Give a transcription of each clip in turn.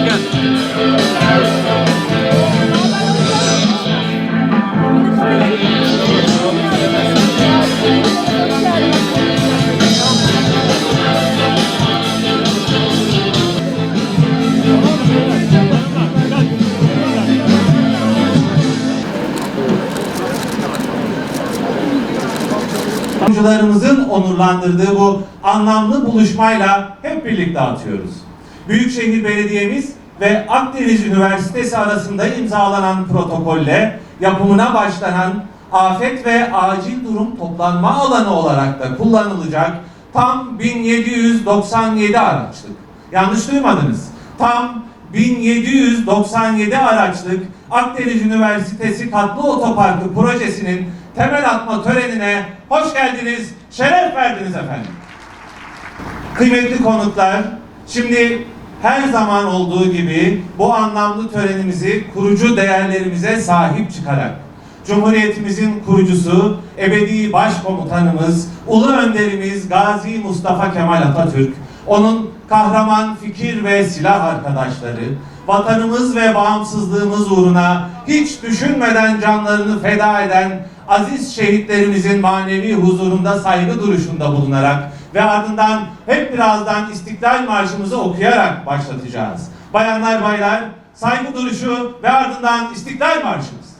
hoş. Oyuncularımızın onurlandırdığı bu anlamlı buluşmayla hep birlikte atıyoruz. Büyükşehir Belediye'miz ve Akdeniz Üniversitesi arasında imzalanan protokolle yapımına başlanan afet ve acil durum toplanma alanı olarak da kullanılacak tam 1797 araçlık. Yanlış duymadınız. Tam 1797 araçlık Akdeniz Üniversitesi Katlı Otoparkı projesinin temel atma törenine hoş geldiniz, şeref verdiniz efendim. Kıymetli konuklar, şimdi her zaman olduğu gibi bu anlamlı törenimizi kurucu değerlerimize sahip çıkarak Cumhuriyetimizin kurucusu, ebedi başkomutanımız, ulu önderimiz Gazi Mustafa Kemal Atatürk, onun kahraman fikir ve silah arkadaşları, vatanımız ve bağımsızlığımız uğruna hiç düşünmeden canlarını feda eden aziz şehitlerimizin manevi huzurunda saygı duruşunda bulunarak ve ardından hep birazdan İstiklal Marşımızı okuyarak başlatacağız. Bayanlar baylar, saygı duruşu ve ardından İstiklal Marşımız.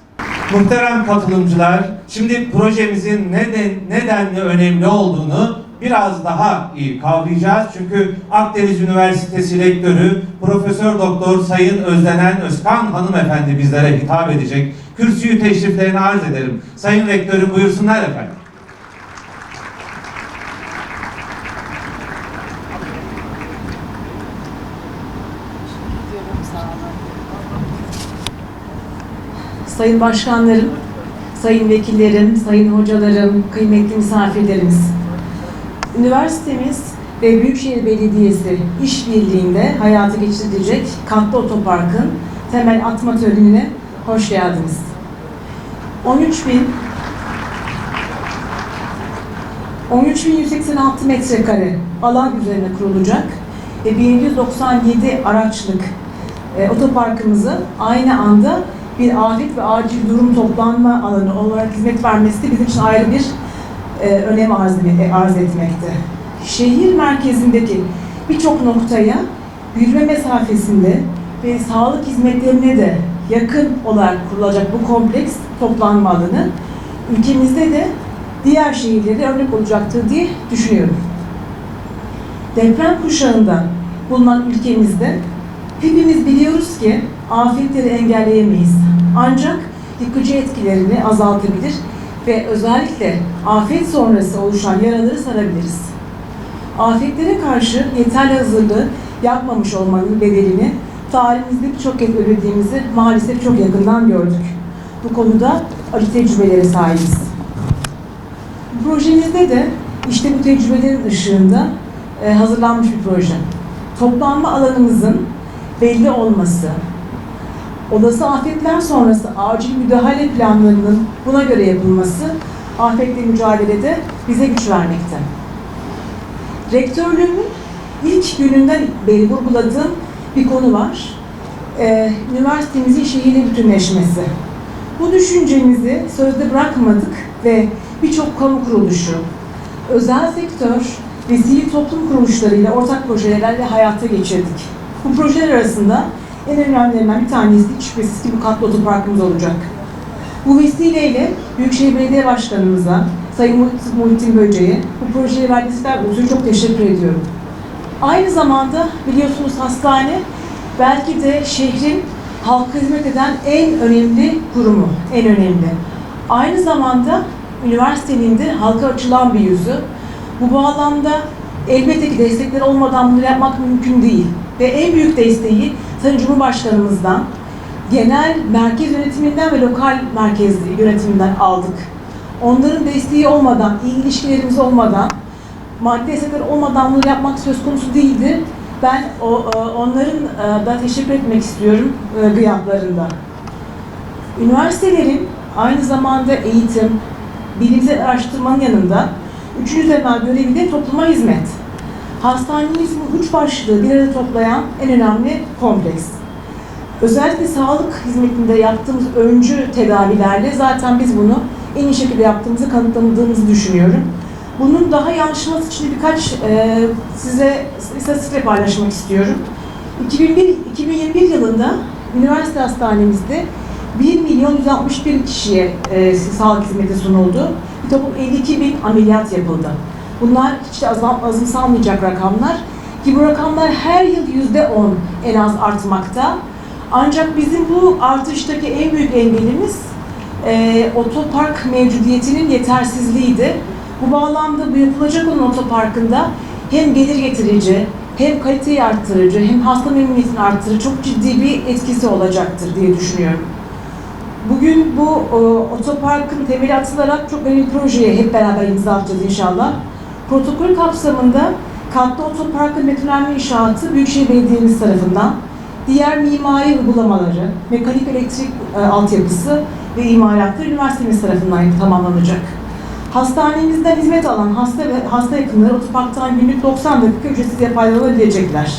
Muhterem katılımcılar, şimdi projemizin neden, nedenli önemli olduğunu biraz daha iyi kavrayacağız. Çünkü Akdeniz Üniversitesi Rektörü Profesör Doktor Sayın Özlenen Özkan hanımefendi bizlere hitap edecek. Kürsüyü teşriflerini arz ederim. Sayın Rektörüm buyursunlar efendim. Sayın başkanlarım, sayın vekillerim, sayın hocalarım, kıymetli misafirlerimiz. Üniversitemiz ve Büyükşehir Belediyesi işbirliğinde hayata geçirilecek katlı otoparkın temel atma törenine hoş geldiniz. 13 bin 13.186 metrekare alan üzerine kurulacak ve 1197 araçlık e, otoparkımızı aynı anda bir afet ve acil durum toplanma alanı olarak hizmet vermesi de bizim için ayrı bir e, önem arz, e, arz etmekte. Şehir merkezindeki birçok noktaya yürüme mesafesinde ve sağlık hizmetlerine de yakın olarak kurulacak bu kompleks toplanma alanı ülkemizde de diğer şehirlere örnek olacaktır diye düşünüyorum. Deprem kuşağında bulunan ülkemizde hepimiz biliyoruz ki afetleri engelleyemeyiz. Ancak yıkıcı etkilerini azaltabilir ve özellikle afet sonrası oluşan yaraları sarabiliriz. Afetlere karşı yeterli hazırlığı yapmamış olmanın bedelini tarihimizde birçok kez ödediğimizi maalesef çok yakından gördük. Bu konuda acı tecrübelere sahibiz. Projemizde de işte bu tecrübelerin ışığında e, hazırlanmış bir proje. Toplanma alanımızın belli olması, olası afetler sonrası acil müdahale planlarının buna göre yapılması afetle mücadelede bize güç vermekte. Rektörlüğümün ilk gününden beri vurguladığım bir konu var. Ee, üniversitemizin şehirle bütünleşmesi. Bu düşüncemizi sözde bırakmadık ve birçok kamu kuruluşu, özel sektör ve sivil toplum kuruluşlarıyla ortak projelerle hayata geçirdik. Bu projeler arasında en önemlilerinden bir tanesi şüphesiz ki bu katlı otoparkımız olacak. Bu vesileyle Büyükşehir Belediye Başkanımıza, Sayın Muhit- Muhittin Böce'ye bu projeye verdikleri ötürü çok teşekkür ediyorum. Aynı zamanda biliyorsunuz hastane belki de şehrin halka hizmet eden en önemli kurumu, en önemli. Aynı zamanda üniversitenin de halka açılan bir yüzü. Bu bağlamda Elbette ki destekler olmadan bunu yapmak mümkün değil. Ve en büyük desteği Sayın Cumhurbaşkanımızdan, genel merkez yönetiminden ve lokal merkez yönetiminden aldık. Onların desteği olmadan, iyi ilişkilerimiz olmadan, maddi destekler olmadan bunu yapmak söz konusu değildi. Ben o, e, onların e, da teşekkür etmek istiyorum e, gıyaplarında. Üniversitelerin aynı zamanda eğitim, bilimsel araştırmanın yanında üçüncü temel görevi de topluma hizmet. Hastanemiz bu üç başlığı bir arada toplayan en önemli kompleks. Özellikle sağlık hizmetinde yaptığımız öncü tedavilerle zaten biz bunu en iyi şekilde yaptığımızı kanıtladığımızı düşünüyorum. Bunun daha iyi anlaşılması için birkaç e, size istatistikle paylaşmak istiyorum. 2001, 2021 yılında üniversite hastanemizde 1 milyon 161 kişiye e, sağlık hizmeti sunuldu. Bir toplam 52 bin ameliyat yapıldı. Bunlar hiç de azımsanmayacak rakamlar. Ki bu rakamlar her yıl yüzde 10 en az artmakta. Ancak bizim bu artıştaki en büyük engelimiz e, otopark mevcudiyetinin yetersizliğiydi. Bu bağlamda bu yapılacak olan otoparkında hem gelir getirici, hem kaliteyi arttırıcı, hem hasta memnuniyetini arttırıcı çok ciddi bir etkisi olacaktır diye düşünüyorum. Bugün bu e, otoparkın temeli atılarak çok önemli projeye hep beraber imza atacağız inşallah. Protokol kapsamında katlı otoparkın betonarme inşaatı Büyükşehir Belediye'miz tarafından, diğer mimari uygulamaları, mekanik elektrik e, altyapısı ve imalatı üniversitemiz tarafından tamamlanacak. Hastanemizden hizmet alan hasta ve hasta yakınları otoparktan günlük 90 dakika ücretsiz faydalanabilecekler.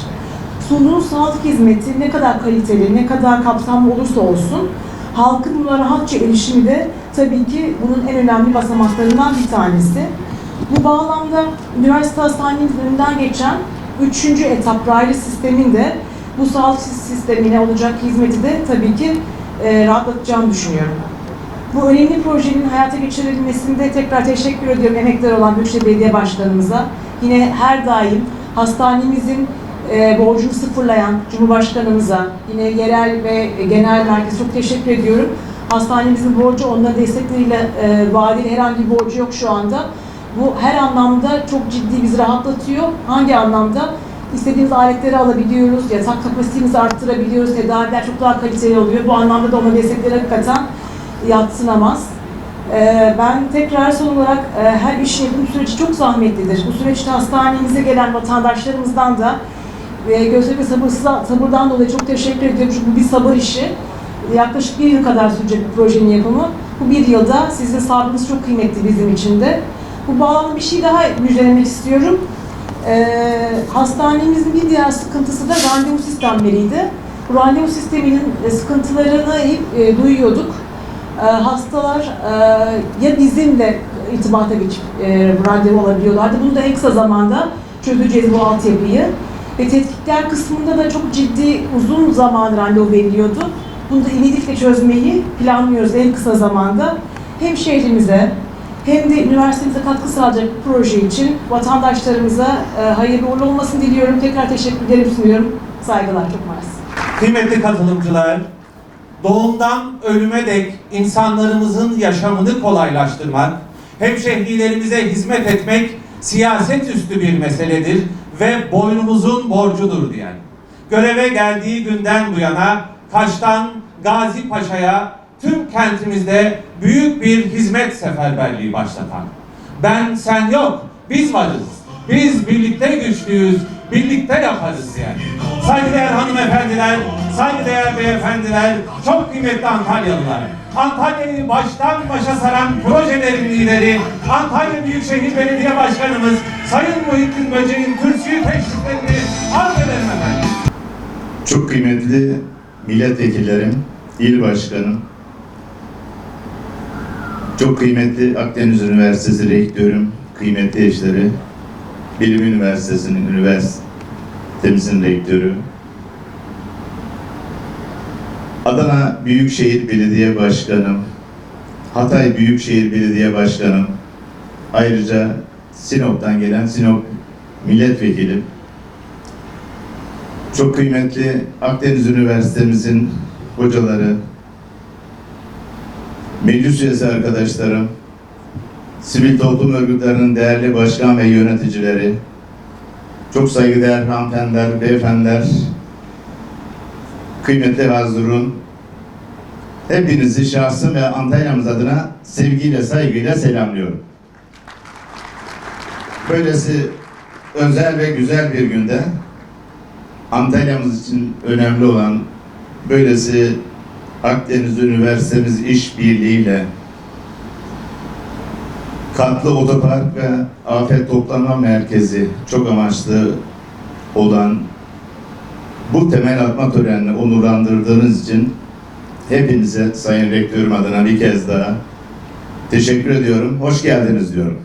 Sunduğunuz sağlık hizmeti ne kadar kaliteli, ne kadar kapsamlı olursa olsun halkın buna rahatça erişimi de tabii ki bunun en önemli basamaklarından bir tanesi. Bu bağlamda üniversite hastanemizin önünden geçen üçüncü etap raylı sistemin de bu sağlık sistemine olacak hizmeti de tabii ki e, rahatlatacağını düşünüyorum. Bu önemli projenin hayata geçirilmesinde tekrar teşekkür ediyorum emekler olan Büyükşehir Belediye Başkanımıza. Yine her daim hastanemizin e, borcunu sıfırlayan Cumhurbaşkanımıza, yine yerel ve genel merkez çok teşekkür ediyorum. Hastanemizin borcu onların destekleriyle e, vadeli herhangi bir borcu yok şu anda. Bu her anlamda çok ciddi bizi rahatlatıyor. Hangi anlamda? İstediğimiz aletleri alabiliyoruz, yatak kapasitemizi arttırabiliyoruz, tedaviler çok daha kaliteli oluyor. Bu anlamda da ona destekleri hakikaten yatsınamaz. Ee, ben tekrar son olarak e, her iş yapım süreci çok zahmetlidir. Bu süreçte hastanemize gelen vatandaşlarımızdan da ve gözleri sabırsız, sabırdan dolayı çok teşekkür ediyorum. Çünkü bu bir sabır işi. Yaklaşık bir yıl kadar sürecek bu projenin yapımı. Bu bir yılda sizin sabrınız çok kıymetli bizim için de. Bu bağlamda bir şey daha müjdelemek istiyorum. Ee, hastanemizin bir diğer sıkıntısı da randevu sistemleriydi. Bu randevu sisteminin e, sıkıntılarını hep e, duyuyorduk. E, hastalar e, ya bizimle irtibata geçip e, randevu alabiliyorlardı. Bunu da en kısa zamanda çözeceğiz bu altyapıyı. Ve tetkikler kısmında da çok ciddi uzun zaman randevu veriliyordu. Bunu da ivedilikle çözmeyi planlıyoruz en kısa zamanda. Hem şehrimize hem de üniversitemize katkı sağlayacak bu proje için vatandaşlarımıza e, hayırlı uğurlu olmasını diliyorum. Tekrar teşekkürlerimi sunuyorum. Saygılar, çok mersi. Kıymetli katılımcılar, doğumdan ölüme dek insanlarımızın yaşamını kolaylaştırmak, hemşehrilerimize hizmet etmek siyaset üstü bir meseledir ve boynumuzun borcudur diyen. Göreve geldiği günden bu yana Kaş'tan Gazi Paşa'ya tüm kentimizde büyük bir hizmet seferberliği başlatan. Ben sen yok, biz varız. Biz birlikte güçlüyüz, birlikte yaparız yani. Saygıdeğer hanımefendiler, saygıdeğer beyefendiler, çok kıymetli Antalyalılar. Antalya'yı baştan başa saran projelerin lideri, Antalya Büyükşehir Belediye Başkanımız Sayın Muhittin Böceğin kürsüyü teşriflerini arz ederim efendim. Çok kıymetli milletvekillerim, il başkanım, çok kıymetli Akdeniz Üniversitesi rektörüm, kıymetli eşleri, Bilim Üniversitesi'nin üniversitemizin rektörü, Adana Büyükşehir Belediye Başkanım, Hatay Büyükşehir Belediye Başkanım, ayrıca Sinop'tan gelen Sinop milletvekilim, çok kıymetli Akdeniz Üniversitemizin hocaları, meclis üyesi arkadaşlarım, sivil toplum örgütlerinin değerli başkan ve yöneticileri, çok saygıdeğer hanımefendiler, beyefendiler, kıymetli Hazırun, hepinizi şahsım ve Antalya'mız adına sevgiyle, saygıyla selamlıyorum. Böylesi özel ve güzel bir günde Antalya'mız için önemli olan böylesi Akdeniz Üniversitemiz işbirliğiyle katlı otopark ve afet toplama merkezi çok amaçlı olan bu temel atma törenini onurlandırdığınız için hepinize Sayın Rektörüm adına bir kez daha teşekkür ediyorum. Hoş geldiniz diyorum.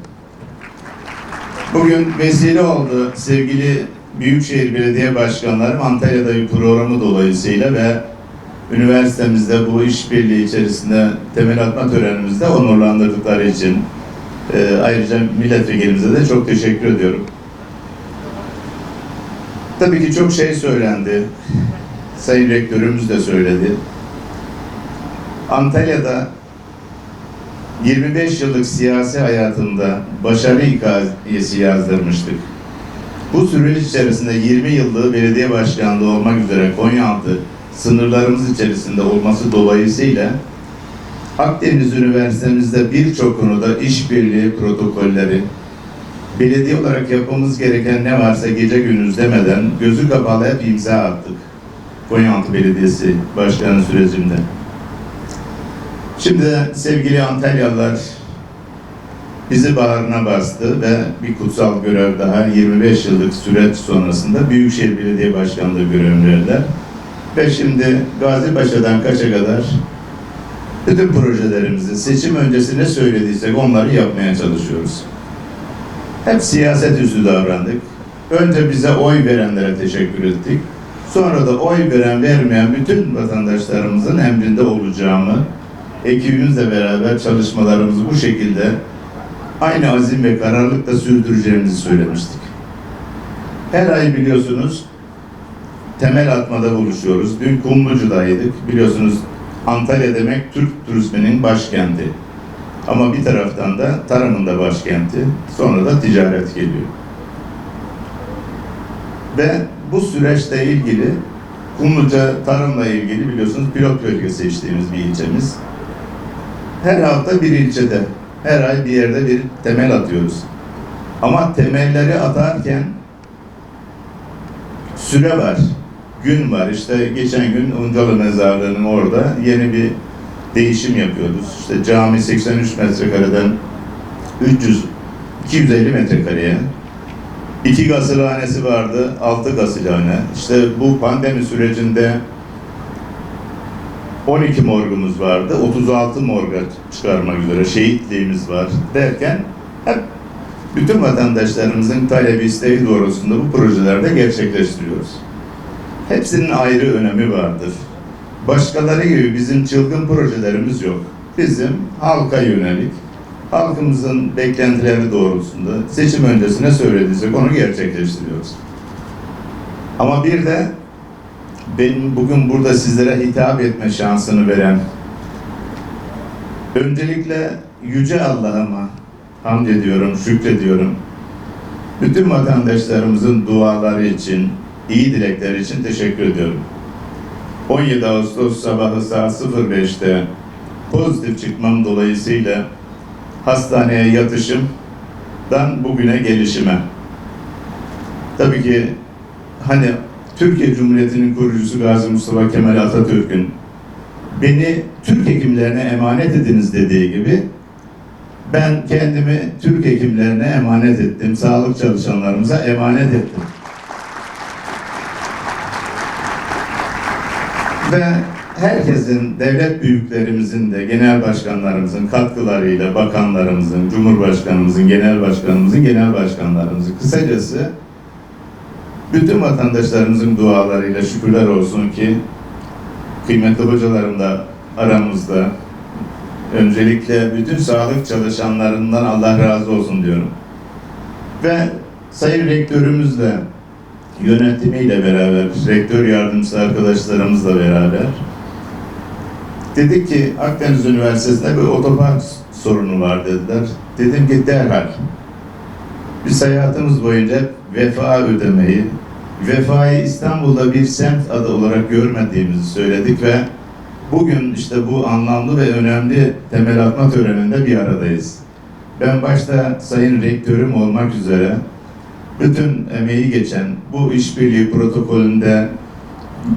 Bugün vesile oldu sevgili Büyükşehir Belediye Başkanlarım Antalya'da bir programı dolayısıyla ve üniversitemizde bu işbirliği içerisinde temel atma törenimizde onurlandırdıkları için e, ayrıca milletvekilimize de çok teşekkür ediyorum. Tabii ki çok şey söylendi. Sayın Rektörümüz de söyledi. Antalya'da 25 yıllık siyasi hayatımda başarı hikayesi yazdırmıştık. Bu süreç içerisinde 20 yıllık belediye başkanlığı olmak üzere Konyaaltı sınırlarımız içerisinde olması dolayısıyla Akdeniz Üniversitemizde birçok konuda işbirliği protokolleri, belediye olarak yapmamız gereken ne varsa gece gündüz demeden gözü kapalı hep imza attık. Konyaaltı Belediyesi başkanı sürecinde. Şimdi sevgili Antalyalılar bizi bağrına bastı ve bir kutsal görev daha 25 yıllık süreç sonrasında Büyükşehir Belediye Başkanlığı görevini. Ve şimdi Gazi Paşa'dan Kaç'a kadar bütün projelerimizi seçim öncesi ne söylediysek onları yapmaya çalışıyoruz. Hep siyaset üstü davrandık. Önce bize oy verenlere teşekkür ettik. Sonra da oy veren vermeyen bütün vatandaşlarımızın emrinde olacağımı, ekibimizle beraber çalışmalarımızı bu şekilde aynı azim ve kararlılıkla sürdüreceğimizi söylemiştik. Her ay biliyorsunuz temel atmada buluşuyoruz. Dün Kumlucu'daydık. Biliyorsunuz Antalya demek Türk turizminin başkenti. Ama bir taraftan da tarımın da başkenti. Sonra da ticaret geliyor. Ve bu süreçle ilgili Kumluca tarımla ilgili biliyorsunuz pilot bölge seçtiğimiz bir ilçemiz. Her hafta bir ilçede, her ay bir yerde bir temel atıyoruz. Ama temelleri atarken süre var, gün var. İşte geçen gün Uncalı Mezarlığı'nın orada yeni bir değişim yapıyoruz. İşte cami 83 metrekareden 300 250 metrekareye iki gazılhanesi vardı, altı gazılhane. İşte bu pandemi sürecinde 12 morgumuz vardı, 36 morga çıkarmak üzere şehitliğimiz var derken hep bütün vatandaşlarımızın talebi isteği doğrultusunda bu projelerde gerçekleştiriyoruz. Hepsinin ayrı önemi vardır. Başkaları gibi bizim çılgın projelerimiz yok. Bizim halka yönelik, halkımızın beklentileri doğrultusunda seçim öncesine söylediysek onu gerçekleştiriyoruz. Ama bir de benim bugün burada sizlere hitap etme şansını veren öncelikle Yüce Allah'ıma hamd ediyorum, şükrediyorum. Bütün vatandaşlarımızın duaları için, iyi dilekleri için teşekkür ediyorum. 17 Ağustos sabahı saat 05'te pozitif çıkmam dolayısıyla hastaneye yatışımdan bugüne gelişime. Tabii ki hani Türkiye Cumhuriyeti'nin kurucusu Gazi Mustafa Kemal Atatürk'ün beni Türk hekimlerine emanet ediniz dediği gibi ben kendimi Türk hekimlerine emanet ettim. Sağlık çalışanlarımıza emanet ettim. Ve herkesin, devlet büyüklerimizin de, genel başkanlarımızın katkılarıyla, bakanlarımızın, cumhurbaşkanımızın, genel başkanımızın, genel başkanlarımızın, kısacası bütün vatandaşlarımızın dualarıyla şükürler olsun ki kıymetli hocalarım da aramızda. Öncelikle bütün sağlık çalışanlarından Allah razı olsun diyorum. Ve Sayın Rektörümüzle yönetimiyle beraber, rektör yardımcısı arkadaşlarımızla beraber dedik ki Akdeniz Üniversitesi'nde bir otopark sorunu var dediler. Dedim ki derhal. Biz hayatımız boyunca vefa ödemeyi, vefayı İstanbul'da bir semt adı olarak görmediğimizi söyledik ve bugün işte bu anlamlı ve önemli temel atma töreninde bir aradayız. Ben başta Sayın Rektörüm olmak üzere bütün emeği geçen bu işbirliği protokolünde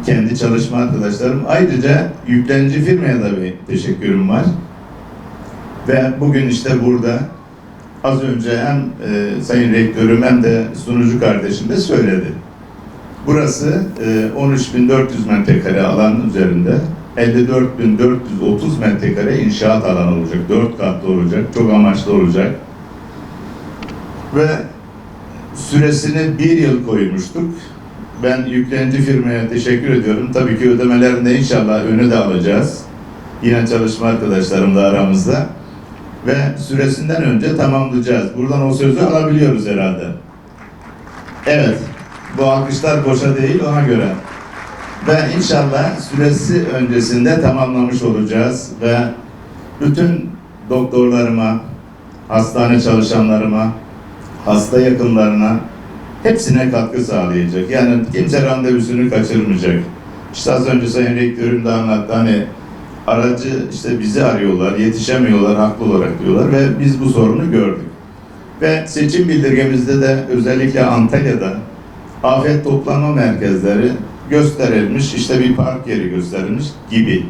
kendi çalışma arkadaşlarım ayrıca yüklenici firmaya da bir teşekkürüm var. Ve bugün işte burada az önce hem e, Sayın Rektörüm hem de sunucu kardeşim de söyledi. Burası e, 13.400 metrekare alan üzerinde 54.430 metrekare inşaat alanı olacak. Dört katlı olacak. Çok amaçlı olacak. Ve süresini bir yıl koymuştuk. Ben yüklenici firmaya teşekkür ediyorum. Tabii ki ödemelerinde inşallah önü de alacağız. Yine çalışma arkadaşlarım da aramızda. Ve süresinden önce tamamlayacağız. Buradan o sözü alabiliyoruz herhalde. Evet. Bu alkışlar boşa değil ona göre. Ve inşallah süresi öncesinde tamamlamış olacağız ve bütün doktorlarıma, hastane çalışanlarıma, hasta yakınlarına hepsine katkı sağlayacak. Yani kimse randevusunu kaçırmayacak. İşte az önce Sayın Rektörüm de anlattı hani aracı işte bizi arıyorlar, yetişemiyorlar haklı olarak diyorlar ve biz bu sorunu gördük. Ve seçim bildirgemizde de özellikle Antalya'da afet toplama merkezleri gösterilmiş, işte bir park yeri gösterilmiş gibi.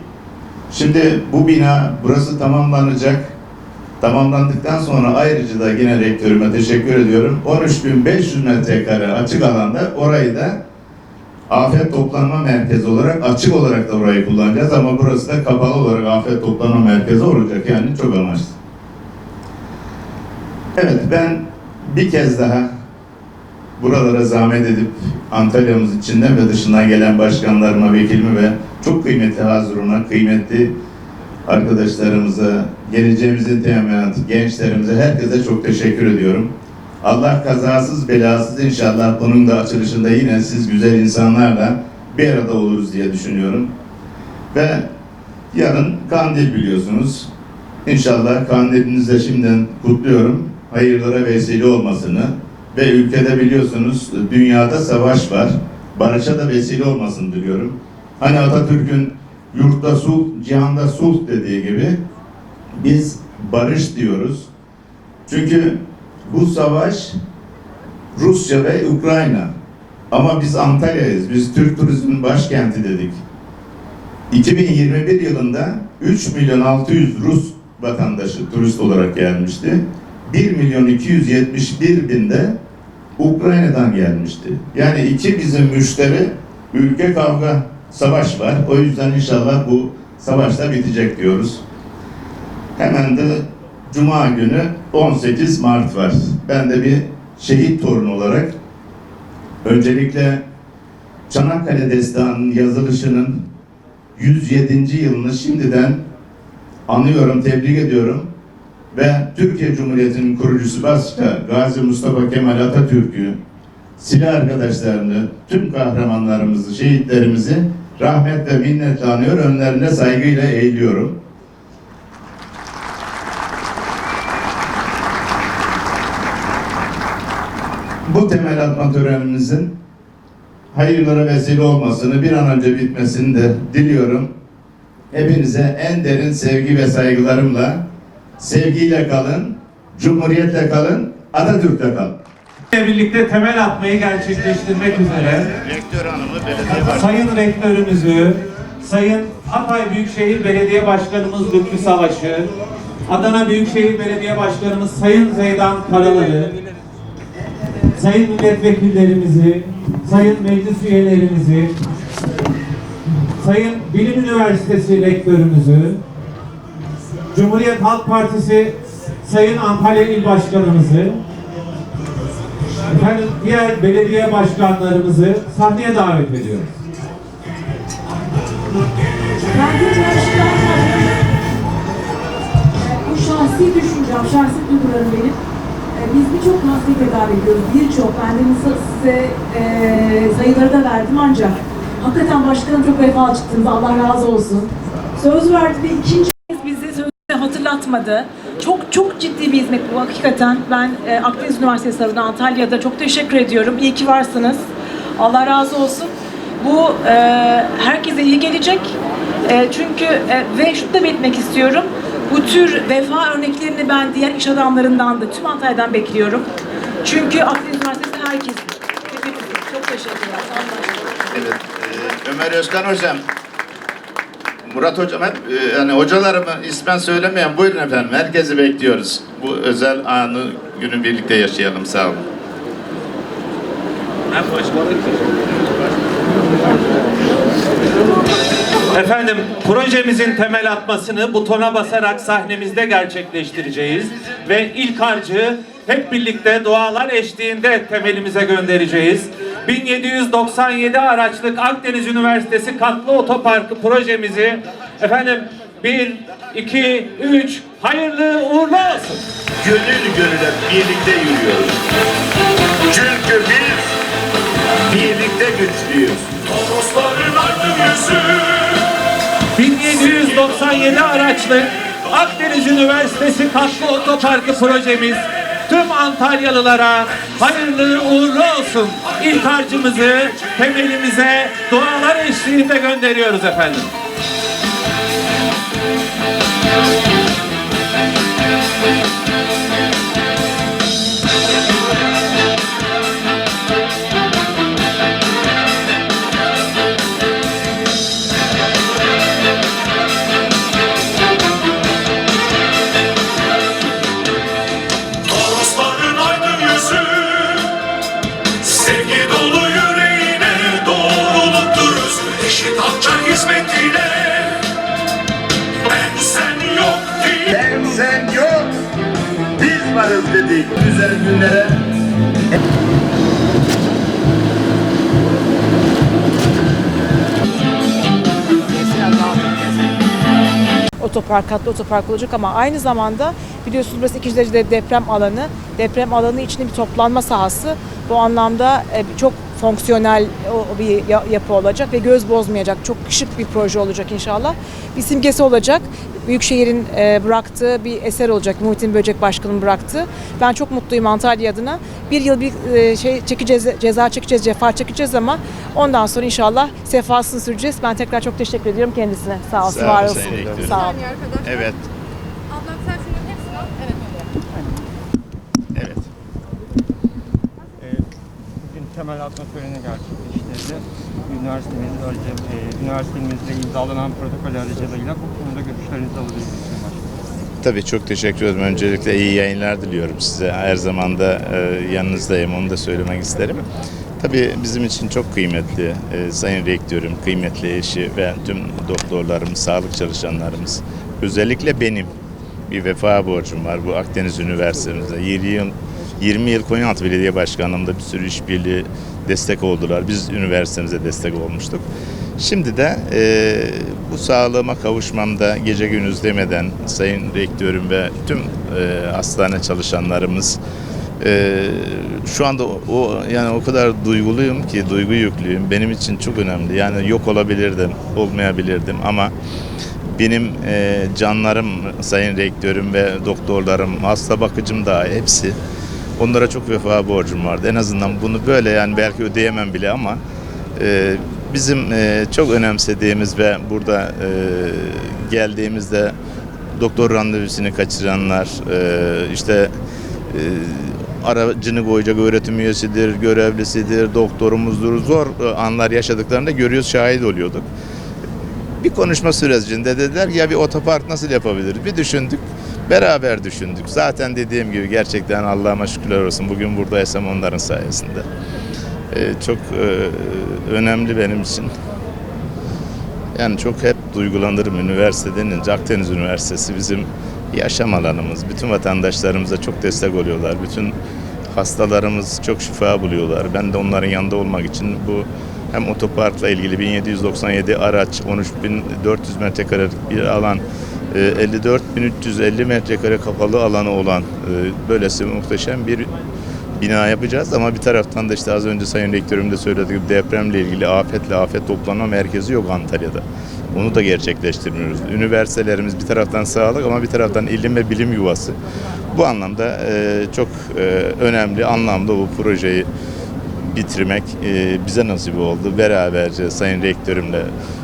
Şimdi bu bina, burası tamamlanacak. Tamamlandıktan sonra ayrıca da yine rektörüme teşekkür ediyorum. 13.500 metrekare açık alanda orayı da afet toplanma merkezi olarak açık olarak da orayı kullanacağız ama burası da kapalı olarak afet toplanma merkezi olacak yani çok amaçlı. Evet ben bir kez daha buralara zahmet edip Antalya'mız içinden ve dışından gelen başkanlarıma, vekilime ve çok kıymetli hazırına, kıymetli arkadaşlarımıza, geleceğimizin teminatı, gençlerimize, herkese çok teşekkür ediyorum. Allah kazasız belasız inşallah bunun da açılışında yine siz güzel insanlarla bir arada oluruz diye düşünüyorum. Ve yarın kandil biliyorsunuz. İnşallah kandilinizi de şimdiden kutluyorum. Hayırlara vesile olmasını ve ülkede biliyorsunuz dünyada savaş var. Barışa da vesile olmasını diliyorum. Hani Atatürk'ün yurtta sulh, cihanda sulh dediği gibi biz barış diyoruz. Çünkü bu savaş Rusya ve Ukrayna. Ama biz Antalya'yız. Biz Türk turizmin başkenti dedik. 2021 yılında 3 milyon 600 Rus vatandaşı turist olarak gelmişti. 1 milyon 271 bin de Ukrayna'dan gelmişti. Yani iki bizim müşteri ülke kavga savaş var. O yüzden inşallah bu savaşta bitecek diyoruz. Hemen de Cuma günü 18 Mart var. Ben de bir şehit torunu olarak öncelikle Çanakkale Destanı'nın yazılışının 107. yılını şimdiden anıyorum, tebrik ediyorum. Ve Türkiye Cumhuriyeti'nin kurucusu başta Gazi Mustafa Kemal Atatürk'ü, silah arkadaşlarını, tüm kahramanlarımızı, şehitlerimizi rahmet ve minnetle anıyor, önlerine saygıyla eğiliyorum. Bu temel atma törenimizin hayırlara vesile olmasını, bir an önce bitmesini de diliyorum. Hepinize en derin sevgi ve saygılarımla sevgiyle kalın, cumhuriyetle kalın, Atatürk'le kalın. Birlikte temel atmayı gerçekleştirmek üzere Rektör hanımı belediye Sayın Rektörümüzü, Sayın Hatay Büyükşehir Belediye Başkanımız Lütfü Savaş'ı, Adana Büyükşehir Belediye Başkanımız Sayın Zeydan Karaları, Sayın milletvekillerimizi, Sayın meclis üyelerimizi, Sayın Bilim Üniversitesi Rektörümüzü, Cumhuriyet Halk Partisi Sayın Antalya İl Başkanımızı, efendim diğer belediye başkanlarımızı sahneye davet ediyoruz. Bu şahsi düşüncem, şahsi duygularım benim. Ee, Biz birçok hastayı tedavi ediyoruz. Birçok. Ben de size e, sayıları da verdim ancak hakikaten başkanım çok vefalı çıktınız. Allah razı olsun. Söz verdi ve ikinci kez bize sözü hatırlatmadı. Çok çok ciddi bir hizmet bu hakikaten. Ben e, Akdeniz Üniversitesi adına Antalya'da çok teşekkür ediyorum. İyi ki varsınız. Allah razı olsun. Bu e, herkese iyi gelecek. E, çünkü e, ve şunu da belirtmek istiyorum. Bu tür vefa örneklerini ben diğer iş adamlarından da tüm Antalya'dan bekliyorum. Çünkü Akdeniz Üniversitesi herkes. Hepimiz. Çok teşekkürler. Evet, e, Ömer Özkan Hocam, Murat Hocam hep e, yani hocalarımı ismen söylemeyen buyurun efendim herkesi bekliyoruz. Bu özel anı günü birlikte yaşayalım sağ olun. Efendim projemizin temel atmasını butona basarak sahnemizde gerçekleştireceğiz ve ilk harcı hep birlikte dualar eşliğinde temelimize göndereceğiz. 1797 araçlık Akdeniz Üniversitesi katlı otoparkı projemizi efendim 1, 2, 3 hayırlı uğurlu olsun. Gönül gönüle birlikte yürüyoruz. Çünkü biz birlikte güçlüyüz. Torosların aydın yüzü 1797 araçlı Akdeniz Üniversitesi katlı otoparkı projemiz tüm Antalyalılara hayırlı uğurlu olsun. İlk harcımızı temelimize dualar eşliğinde gönderiyoruz efendim. Otopark, katlı otopark olacak ama aynı zamanda biliyorsunuz burası ikinci derecede deprem alanı. Deprem alanı içinde bir toplanma sahası. Bu anlamda e, çok fonksiyonel bir ya- yapı olacak ve göz bozmayacak. Çok şık bir proje olacak inşallah. Bir simgesi olacak. Büyükşehir'in e, bıraktığı bir eser olacak. Muhittin Böcek Başkanı'nın bıraktığı. Ben çok mutluyum Antalya adına. Bir yıl bir e, şey çekeceğiz, ceza çekeceğiz, cefa çekeceğiz ama ondan sonra inşallah sefasını süreceğiz. Ben tekrar çok teşekkür ediyorum kendisine. Sağ olsun, Sağ var olsun. Sağ olun. Evet, Ablam sen şunun hepsini al. Evet öyle. evet. Bugün temel atma töreni gerçekleştirdi. Üniversitemiz e, üniversitemizle imzalanan protokol aracılığıyla bu konuda görüşlerinizi alabilir misiniz? Tabii çok teşekkür ederim. Öncelikle iyi yayınlar diliyorum size. Her zaman da e, yanınızdayım, onu da söylemek isterim. Tabii bizim için çok kıymetli e, Sayın Rektörüm, kıymetli eşi ve tüm doktorlarımız, sağlık çalışanlarımız. Özellikle benim bir vefa borcum var bu Akdeniz Üniversitemizde. 20 yıl, 20 yıl Konyaaltı Belediye Başkanlığı'nda bir sürü işbirliği destek oldular. Biz üniversitemize destek olmuştuk. Şimdi de e, bu sağlığıma kavuşmamda gece gündüz demeden Sayın Rektörüm ve tüm e, hastane çalışanlarımız e, şu anda o, yani o kadar duyguluyum ki duygu yüklüyüm. Benim için çok önemli. Yani yok olabilirdim, olmayabilirdim ama benim e, canlarım, sayın rektörüm ve doktorlarım, hasta bakıcım da hepsi onlara çok vefa borcum vardı. En azından bunu böyle yani belki ödeyemem bile ama e, bizim e, çok önemsediğimiz ve burada e, geldiğimizde doktor randevusunu kaçıranlar, e, işte e, aracını koyacak öğretim üyesidir, görevlisidir, doktorumuzdur. Zor e, anlar yaşadıklarında görüyoruz, şahit oluyorduk. Bir konuşma sürecinde dediler ki ya bir otopark nasıl yapabiliriz? Bir düşündük, beraber düşündük. Zaten dediğim gibi gerçekten Allah'ıma şükürler olsun bugün buradaysam onların sayesinde. Ee, çok e, önemli benim için. Yani çok hep duygulanırım üniversite denince Akdeniz Üniversitesi bizim yaşam alanımız. Bütün vatandaşlarımıza çok destek oluyorlar. Bütün hastalarımız çok şifa buluyorlar. Ben de onların yanında olmak için bu hem otoparkla ilgili 1797 araç, 13.400 metrekarelik bir alan, 54.350 metrekare kapalı alanı olan e, böylesi muhteşem bir bina yapacağız ama bir taraftan da işte az önce Sayın Rektörüm de söylediği gibi depremle ilgili afetle afet toplama merkezi yok Antalya'da. Onu da gerçekleştirmiyoruz. Üniversitelerimiz bir taraftan sağlık ama bir taraftan ilim ve bilim yuvası. Bu anlamda e, çok e, önemli anlamda bu projeyi bitirmek e, bize nasip oldu. Beraberce Sayın Rektörümle,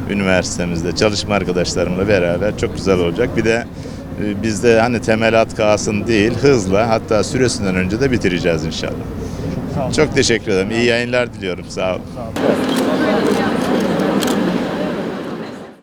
üniversitemizde, çalışma arkadaşlarımla beraber çok güzel olacak. Bir de e, bizde hani temelat kalsın değil, hızla hatta süresinden önce de bitireceğiz inşallah. Çok teşekkür ederim. İyi yayınlar diliyorum. Sağ olun. Sağ olun.